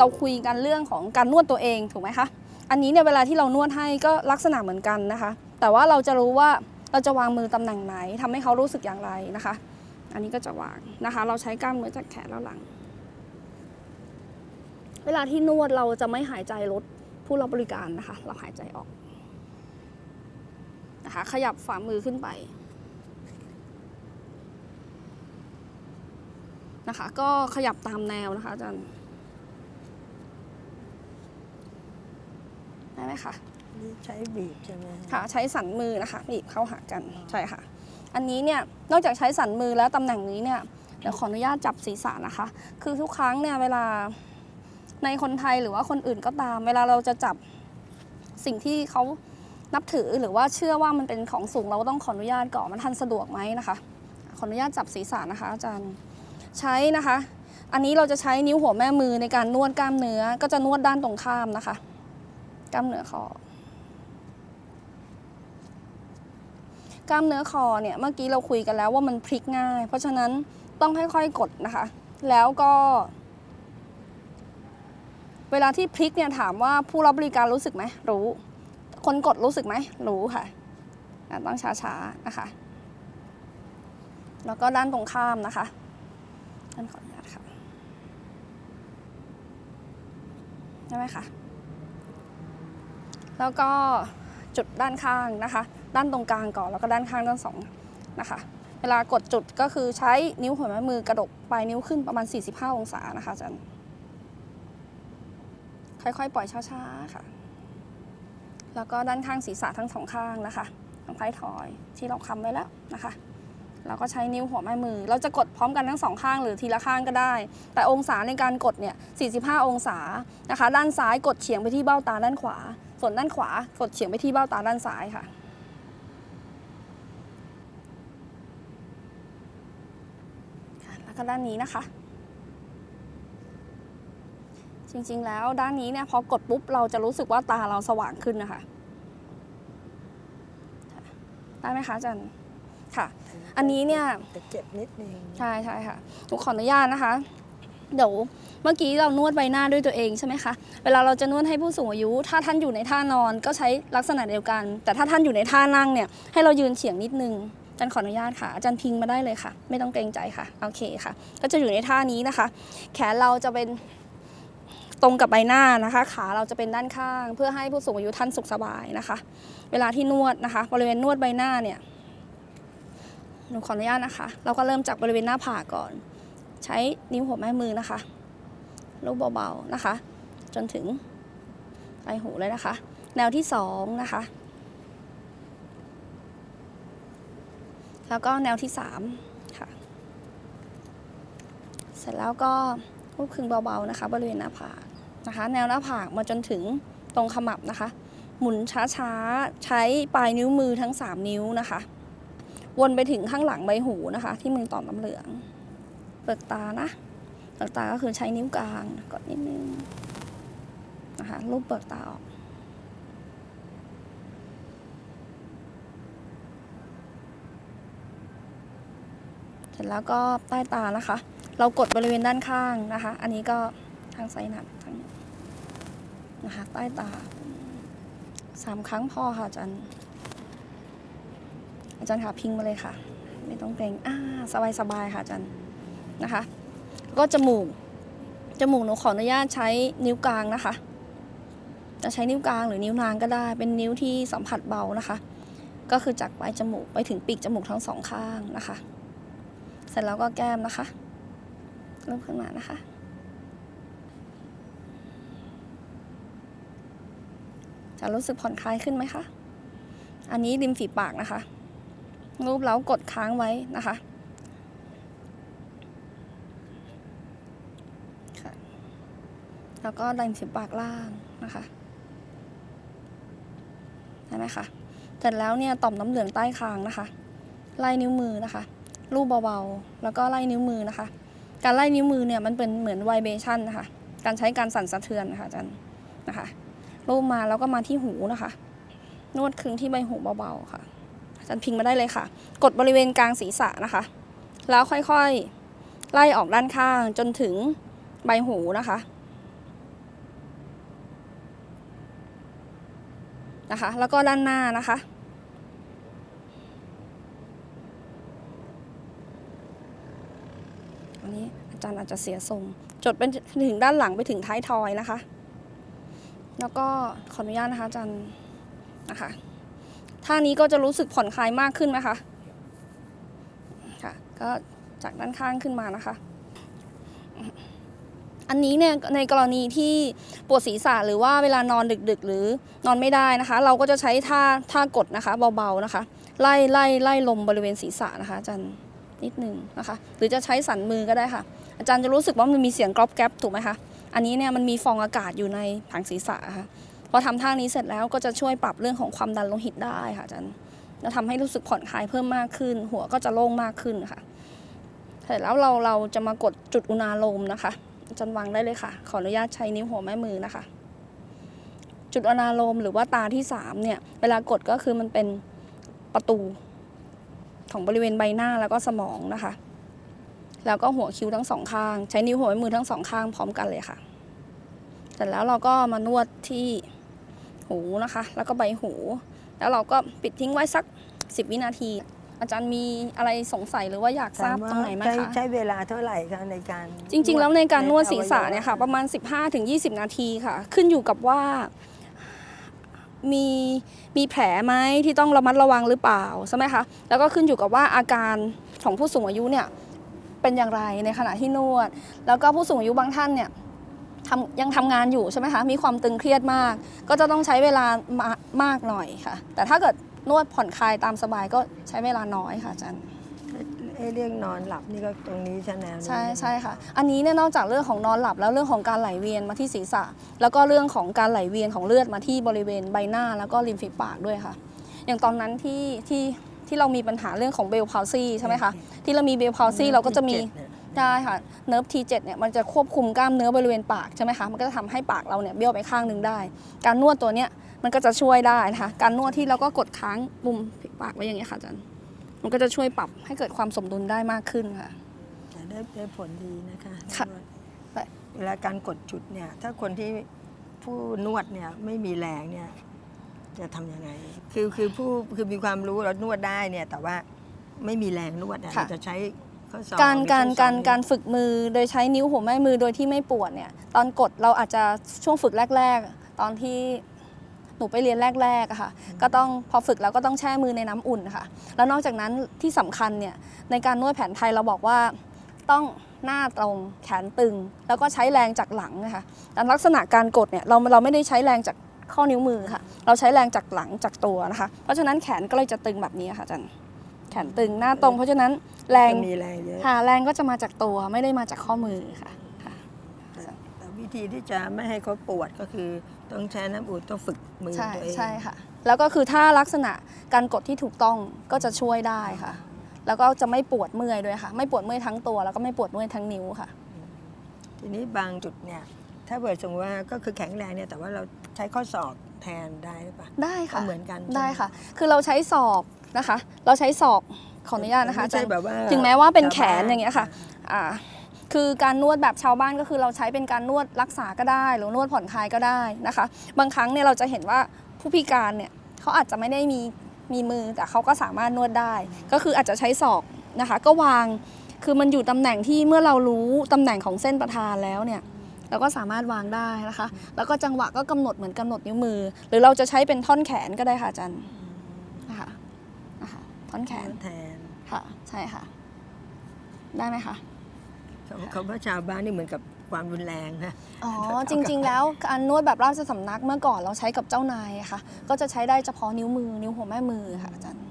เราคุยกันเรื่องของการนวดตัวเองถูกไหมคะ อันนี้เนี่ยเวลาที่เรานวดให้ก็ลักษณะเหมือนกันนะคะ แต่ว่าเราจะรู้ว่าเราจะวางมือตำแหน่งไหนทำให้เขารู้สึกอย่างไรนะคะ อันนี้ก็จะวางนะคะ เราใช้กล้ามเนื้อจากแขนแล้วหลัง เวลาที่นวดเราจะไม่หายใจลดผู้รับบริการนะคะ เราหายใจออกนะคะ ขยับฝ่ามือขึ้นไปนะคะ ก็ขยับตามแนวนะคะอาจารย์ ได้ไหมคะนี่ใช้บีบใช่ไหมค่ะใช้สันมือนะคะบีบเข้าหากันใช่ค่ะ อันนี้เนี่ยนอกจากใช้สันมือแล้วตำแหน่งนี้เนี่ยเดี๋ยวขออนุญาตจับศีรษะนะคะ คือทุกครั้งเนี่ยเวลาในคนไทยหรือว่าคนอื่นก็ตาม เวลาเราจะจับสิ่งที่เขานับถือหรือว่าเชื่อว่ามันเป็นของสูงเราก็ต้องขออนุญาตก่อนมันทันสะดวกไหมนะคะ ขออนุญาตจับศีรษะนะคะ อาจารย์ใช้นะคะ อันนี้เราจะใช้นิ้วหัวแม่มือในการนวดกล้ามเนื้อก็จะนวดด้านตรงข้ามนะคะ กล้ามเนื้อคอกล้ามเนื้อคอเนี่ยเมื่อกี้เราคุยกันแล้วว่ามันพลิกง่าย เพราะฉะนั้นต้องค่อยๆกดนะคะ แล้วก็ เวลาที่พลิกเนี่ยถามว่าผู้รับบริการรู้สึกไหมรู้ คนกดรู้สึกไหมรู้ค่ะต้องช้าๆนะคะ แล้วก็ด้านตรงข้ามนะคะท่านขออนุญาตค่ะได้ไหมคะ แล้วก็จุดด้านข้างนะคะ ด้านตรงกลางก่อนแล้วก็ด้านข้างด้านสองนะคะ เวลากดจุดก็คือใช้นิ้วหัวแม่มือกระดกปลายนิ้วขึ้นประมาณ 45 องศานะคะอาจารย์ค่อยๆ ปล่อยช้าๆค่ะ แล้วก็ด้านข้างศีรษะทั้งสองข้างนะคะทางท้ายทอยที่เราคำไว้แล้วนะคะเราก็ใช้นิ้วหัวแม่มือ เราจะกดพร้อมกันทั้งสองข้างหรือทีละข้างก็ได้ แต่องศาในการกดเนี่ย 45 องศานะคะ ด้านซ้ายกดเฉียงไปที่เบ้าตาด้านขวา ส่วนด้านขวากดเฉียงไปที่เบ้าตาด้านซ้ายค่ะค่ะ แล้วก็ด้านนี้นะคะ จริงๆแล้วด้านนี้เนี่ยพอกดปุ๊บเราจะรู้สึกว่าตาเราสว่างขึ้นนะคะค่ะได้ไหมคะอาจันค่ะ อันนี้เนี่ยแต่เจ็บนิดนึง ใช่ใช่ค่ะหนูขออนุญาตนะคะ เดี๋ยวเมื่อกี้เรานวดใบหน้าด้วยตัวเองใช่ไหมคะ เวลาเราจะนวดให้ผู้สูงอายุ ถ้าท่านอยู่ในท่านอนก็ใช้ลักษณะเดียวกัน แต่ถ้าท่านอยู่ในท่านั่งเนี่ยให้เรายืนเฉียงนิดนึงอาจารย์ขออนุญาตค่ะ อาจารย์พิงมาได้เลยค่ะ ไม่ต้องเกรงใจค่ะ โอเคค่ะ ก็จะอยู่ในท่านี้นะคะ แขนเราจะเป็นตรงกับใบหน้านะคะ ขาเราจะเป็นด้านข้าง เพื่อให้ผู้สูงอายุท่านสุขสบายนะคะ เวลาที่นวดนะคะ บริเวณนวดใบหน้าเนี่ยหนูขออนุญาตนะคะ เราก็เริ่มจากบริเวณหน้าผากก่อน ใช้นิ้วหัวแม่มือนะคะ ลูบเบาๆนะคะ จนถึงปลายหูเลยนะคะ แนวที่สองนะคะ แล้วก็แนวที่สามค่ะ เสร็จแล้วก็ลูบคลึงเบาๆนะคะ บริเวณหน้าผากนะคะ แนวหน้าผากมาจนถึงตรงขมับนะคะ หมุนช้าๆ ใช้ปลายนิ้วมือทั้งสามนิ้วนะคะ วนไปถึงข้างหลังใบหูนะคะ ที่มือต่อมน้ำเหลือง เปิดตานะเปิดตาก็คือใช้นิ้วกลางกดนิดนึงนะคะรูปเปิดตาออกเสร็จแล้วก็ใต้ตานะคะ เรากดบริเวณด้านข้างนะคะ อันนี้ก็ทางไซนับทางนี้นะคะใต้ตาสามครั้งพอค่ะอาจารย์อาจารย์ค่ะพิงมาเลยค่ะ ไม่ต้องเกรงอ่าสบายสบายค่ะอาจารย์ นะคะ ก็จมูก จมูกหนูขออนุญาตใช้นิ้วกลางนะคะ จะใช้นิ้วกลางหรือนิ้วนางก็ได้ เป็นนิ้วที่สัมผัสเบานะคะ ก็คือจากปลายจมูกไปถึงปีกจมูกทั้งสองข้างนะคะ เสร็จแล้วก็แก้มนะคะ เริ่มขึ้นมานะคะจะรู้สึกผ่อนคลายขึ้นไหมคะ อันนี้ริมฝีปากนะคะ รูปแล้วกดค้างไว้นะคะค่ะ แล้วก็ดันฝีปากล่างนะคะได้ไหมคะเสร็จแล้วเนี่ยต่อมน้ำเหลืองใต้คางนะคะ ไล่นิ้วมือนะคะ รูปเบาๆ แล้วก็ไล่นิ้วมือนะคะ การไล่นิ้วมือเนี่ยมันเป็นเหมือนไวเบชันนะคะ การใช้การสั่นสะเทือนนะคะอาจารย์นะคะ รูปมาแล้วก็มาที่หูนะคะ นวดคึงที่ใบหูเบาๆค่ะ อาจารย์พิงมาได้เลยค่ะ กดบริเวณกลางศีรษะนะคะ แล้วค่อยๆ ไล่ออกด้านข้างจนถึงใบหูนะคะ นะคะ แล้วก็ด้านหน้านะคะ อันนี้อาจารย์อาจจะเสียทรง จดเป็นถึงด้านหลังไปถึงท้ายทอยนะคะ แล้วก็ขออนุญาตนะคะอาจารย์นะคะท่านี้ก็จะรู้สึกผ่อนคลายมากขึ้นไหมคะ ค่ะ ก็จากด้านข้างขึ้นมานะคะ อันนี้เนี่ยในกรณีที่ปวดศีรษะหรือว่าเวลานอนดึกๆ หรือนอนไม่ได้นะคะ เราก็จะใช้ท่าท่ากดนะคะเบาๆนะคะ ไล่ไล่ไล่ลมบริเวณศีรษะนะคะอาจารย์นิดหนึ่งนะคะ หรือจะใช้สันมือก็ได้ค่ะ อาจารย์จะรู้สึกว่ามันมีเสียงกรอบแกรบถูกไหมคะอันนี้เนี่ยมันมีฟองอากาศอยู่ในถังศีรษะค่ะพอทำท่านี้เสร็จแล้วก็จะช่วยปรับเรื่องของความดันโลหิตได้ค่ะอาจารย์จะทำให้รู้สึกผ่อนคลายเพิ่มมากขึ้น หัวก็จะโล่งมากขึ้นค่ะ เสร็จแล้วเราเราจะมากดจุดอุณาโลมนะคะ จารย์วางได้เลยค่ะ ขออนุญาตใช้นิ้วหัวแม่มือนะคะ จุดอุณาโลมหรือว่าตาที่สามเนี่ย เวลากดก็คือมันเป็นประตู ของบริเวณใบหน้าแล้วก็สมองนะคะ แล้วก็หัวคิ้วทั้งสองข้าง ใช้นิ้วหัวแม่มือทั้งสองข้างพร้อมกันเลยค่ะ เสร็จแล้วเราก็มานวดที่หูนะคะ แล้วก็ใบหู แล้วเราก็ปิดทิ้งไว้สัก 10 วินาที อาจารย์มีอะไรสงสัยหรือว่าอยากทราบตรงไหนไหมใช้คะ ใช้เวลาเท่าไหร่คะในการจริง ๆ แล้วในการนวดศีรษะอวัวเนี่ยค่ะ ประมาณ 15-20 นาทีค่ะ ขึ้นอยู่กับว่ามีมีแผลไหมที่ต้องระมัดระวังหรือเปล่าใช่ไหมคะแล้วก็ขึ้นอยู่กับว่าอาการของผู้สูงอายุเนี่ยเป็นอย่างไรในขณะที่นวด แล้วก็ผู้สูงอายุบางท่านเนี่ยทำยังทำงานอยู่ใช่ไหมคะมีความตึงเครียดมาก ก็จะต้องใช้เวลามามากหน่อยค่ะ แต่ถ้าเกิด นวดผ่อนคลายตามสบายก็ใช้เวลาน้อยค่ะอาจารย์เอ้เรื่องนอนหลับนี่ก็ตรงนี้ใช่ไหมใช่ใช่ค่ะ อันนี้เนี่ยนอกจากเรื่องของนอนหลับแล้วเรื่องของการไหลเวียนมาที่ศีรษะ แล้วก็เรื่องของการไหลเวียนของเลือดมาที่บริเวณใบหน้าแล้วก็ริมฝีปากด้วยค่ะ อย่างตอนนั้นที่ที่ที่เรามีปัญหาเรื่องของเบลพาวซีใช่ไหมคะที่เรามีเบลพาวซีเราก็จะมี ได้ค่ะเนิร์ฟ T7 เนี่ยมันจะควบคุมกล้ามเนื้อบริเวณปากใช่ไหมคะมันก็จะทำให้ปากเราเนี่ยเบี้ยวไปข้างหนึ่งได้ การนวดตัวเนี้ยมันก็จะช่วยได้นะคะการนวดที่เราก็กดค้างมุมปากไว้อย่างเงี้ยค่ะอาจารย์มันก็จะช่วยปรับให้เกิดความสมดุลได้มากขึ้นค่ะจะได้ได้ผลดีนะคะค่ะนวดได้เวลาการกดจุดเนี่ยถ้าคนที่ผู้นวดเนี่ยไม่มีแรงเนี่ยจะทำยังไง คือคือผู้คือมีความรู้แล้วนวดได้เนี่ยแต่ว่าไม่มีแรงนวดอะค่ะเราจะใช้ ข้อศอกการหอการใช้การสองนิ้วการฝึกมือโดยใช้นิ้วหัวแม่มือโดยที่ไม่ปวดเนี่ยตอนกดเราอาจจะช่วงฝึกแรก ๆ ตอนที่หนูไปเรียนแรกๆอะค่ะ ก็ต้องพอฝึกแล้วก็ต้องแช่มือในน้ำอุ่นค่ะ แล้วนอกจากนั้นที่สำคัญเนี่ยในการนวดแผนไทยเราบอกว่าต้องหน้าตรงแขนตึง แล้วก็ใช้แรงจากหลังนะคะแต่ลักษณะการกดเนี่ยเราเราไม่ได้ใช้แรงจากข้อนิ้วมือค่ะ เราใช้แรงจากหลังจากตัวนะคะ เพราะฉะนั้นแขนก็เลยจะตึงแบบนี้ค่ะอาจารย์แขนตึงหน้าตรง เพราะฉะนั้น แรงจะมีแรงเยอะค่ะแรงก็จะมาจากตัวไม่ได้มาจากข้อมือค่ะค่ะแต่วิธีที่จะไม่ให้เขาปวดก็คือต้องใช้น้ำอุ่นต้องฝึกมือใช่ตัวเองใช่ค่ะ แล้วก็คือถ้าลักษณะการกดที่ถูกต้องก็จะช่วยได้ค่ะ แล้วก็จะไม่ปวดเมื่อยด้วยค่ะ ไม่ปวดเมื่อยทั้งตัว แล้วก็ไม่ปวดเมื่อยทั้งนิ้วค่ะ ทีนี้บางจุดเนี่ยถ้าเกิดสมมติว่าก็คือแข็งแรงเนี่ยแต่ว่าเราใช้ข้อศอกแทนได้หรือเปล่าได้ค่ะก็เหมือนกันใช่ไหมได้ค่ะ คือเราใช้ศอกนะคะ เราใช้ศอก ขออนุญาตนะคะไม่อาจาใช่รย์แบบว่าถึงแม้ว่าเป็นแขนชวบ้อย่างเงี้ยค่ะอ่าคือการนวดแบบชาวบ้านก็คือเราใช้เป็นการนวดรักษาก็ได้ หรือนวดผ่อนคลายก็ได้นะคะ บางครั้งเนี่ยเราจะเห็นว่าผู้พิการเนี่ยเขาอาจจะไม่ได้มีมีมือแต่เขาก็สามารถนวดได้ ก็คืออาจจะใช้ศอกนะคะ ก็วางคือมันอยู่ตำแหน่งที่เมื่อเรารู้ตำแหน่งของเส้นประธานแล้วเนี่ยเราก็สามารถวางได้นะคะ แล้วก็จังหวะก็กำหนดเหมือนกำหนดนิ้วมือ หรือเราจะใช้เป็นท่อนแขนก็ได้ค่ะอาจารย์นะคะนะคะท่อนแขนแทน ค่ะใช่ค่ะ ได้ไหมคะเขาเขาว่าชาวบ้านนี่เหมือนกับความรุนแรงนะอ๋อจริง ๆ แล้วการนวดแบบราชสำนักเมื่อก่อนเราใช้กับเจ้านายอะค่ะ ก็จะใช้ได้เฉพาะนิ้วมือ นิ้วหัวแม่มือค่ะอาจารย์ค่ะ